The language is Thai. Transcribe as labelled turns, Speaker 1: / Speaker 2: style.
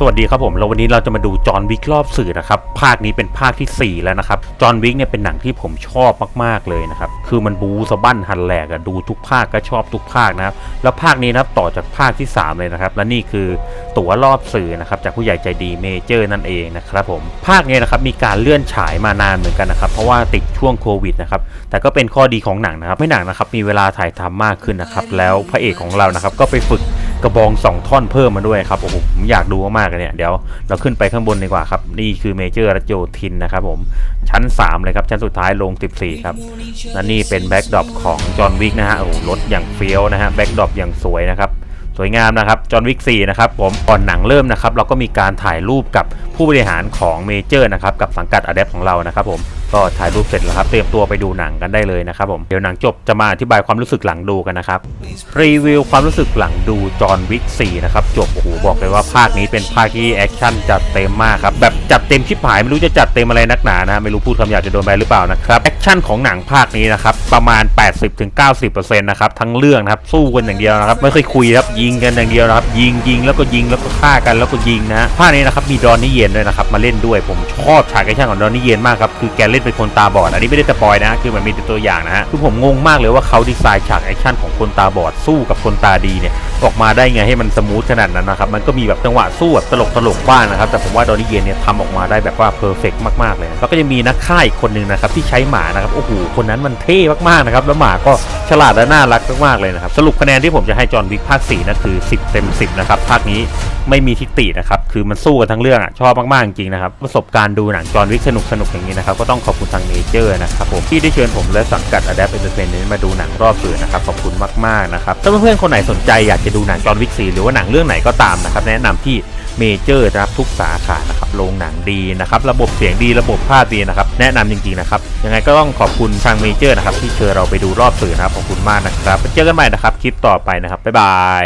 Speaker 1: สวัสดีครับผมแล้ววันนี้เราจะมาดูจอห์นวิกรอบสื่อนะครับ ภาคนี้เป็นภาคทีสี่ 4 แล้วนะครับ จอห์นวิกเนี่ยเป็นหนังที่ผมชอบมากๆเลยนะครับ คือมันบูสะบั้นหันแหลกอะดูทุกภาคก็ชอบทุกภาคนะครับ แล้วภาคนี้นะครับต่อจากภาคที่ 3 เลยนะครับ และนี่คือตั๋วรอบสื่อนะครับจากผู้ใหญ่ใจดีเมเจอร์นั่นเองนะครับผม ภาคนี้นะครับมีการเลื่อนฉายมานานเหมือนกันนะครับ เพราะว่าติดช่วงโควิดนะครับ แต่ก็เป็นข้อดีของหนังนะครับ ไม่หนังนะครับมีเวลาถ่ายทำมากขึ้นนะครับ แล้วพระเอกของเรานะครับก็ไปฝึก กระบองสองท่อนเพิ่มมาด้วยครับโอ้โหผมอยากดูมากๆเลยเนี่ยเดี๋ยวเราขึ้นไปข้างบนดีกว่าครับ นี่คือเมเจอร์รัชโยธินนะครับผมชั้น 3 เลยครับ ชั้นสุดท้ายลง 14 ครับและนี่เป็นแบ็กดรอปของจอห์นวิกนะฮะโอ้โหรถอย่างเฟี้ยวนะฮะแบ็กดรอปอย่างสวยนะครับสวยงามนะครับ จอห์นวิก4นะครับผม ก่อนหนังเริ่มนะครับ เราก็มีการถ่ายรูปกับผู้บริหารของเมเจอร์นะครับ กับสังกัดอ d เดของเรานะครับผม ก็ถ่ายรูปเสร็จแล้วครับเตรียมตัวไปดูหนังกันได้เลยนะครับผมเดี๋ยวหนังจบจะมาอธิบายความรู้สึกหลังดูกันนะครับรีวิวความรู้สึกหลังดูจอห์นวิก4นะครับจบโอ้โหบอกเลยว่าภาคนี้เป็นภาคที่แอคชั่นจัดเต็มมากครับแบบจัดเต็มชิบหายไม่รู้จะจัดเต็มอะไรนักหนานะไม่รู้พูดคำหยาบจะโดนไปหรือเปล่านะครับแอคชั่นของหนังภาคนี้นะครับประมาณ 80-90%นะครับทั้งเรื่องนะครับสู้กันอย่างเดียวนะครับไม่เคยคุยครับยิงกันอย่างเดียวนะครับยิงยิงแล้วก็ยิงแล้วก็ฆ่ากันแล้วก็ยิงนะภาคนี้นะครับมีดอนนี่เย็นด้วยนะครับมาเล่นด้วยผมชอบฉากแอคชั่นของดอนนี่เย็นมากครับคือแกเล่นเป็นคนตาบอด อันนี้ไม่ได้สปอยนะ คือมันมีตัวอย่างนะฮะ คือผมงงมากเลยว่าเขาดีไซน์ฉากแอคชั่นของคนตาบอดสู้กับคนตาดีเนี่ยออกมาได้ไงให้มันสมูทขนาดนั้นนะครับ มันก็มีแบบจังหวะสู้แบบตลกตลกบ้างนะครับ แต่ผมว่าดอนนี่เยนเนี่ยทำออกมาได้แบบว่าเพอร์เฟกมากๆเลยแล้วก็จะมีนักฆ่าอีกคนหนึ่งนะครับที่ใช้หมานะครับโอ้โหคนนั้นมันเท่มากๆนะครับแล้วหมาก็ฉลาดและน่ารักมากๆเลยนะครับสรุปคะแนนที่ผมจะให้จอห์นวิกภาค4นั่นคือ 10 เต็ม 10 นะครับภาคนี้ไม่มีทิฏฐินะครับ คือมันสู้กันทั้งเรื่องอะชอบมาก ๆ จริง ๆ นะครับ ประสบการณ์ดูหนังจอห์นวิกสนุกสนุกๆอย่างนี้นะครับ ก็ต้องขอบคุณทางเนเจอร์นะครับผมที่ได้เชิญผมและสังกัด Adapt Entertainment มาดูหนังรอบสื่อนะครับ ขอบคุณมาก ๆ นะครับ ถ้าเพื่อนๆคนไหนสนใจอยากจะดูหนังจอห์นวิก4หรือว่าหนังเรื่องไหนก็ตามนะครับ แนะนำที่เมเจอร์นะครับทุกสาขานะครับโรงหนังดีนะครับ ระบบเสียงดีระบบภาพดีนะครับ แนะนำจริงๆนะครับ ยังไงก็ต้องขอบคุณทางเมเจอร์นะครับ ที่เชิญเราไปดูรอบสื่อนะครับขอบคุณมากนะครับเจอกันใหม่นะครับคลิปต่อไปนะครับบ๊ายบาย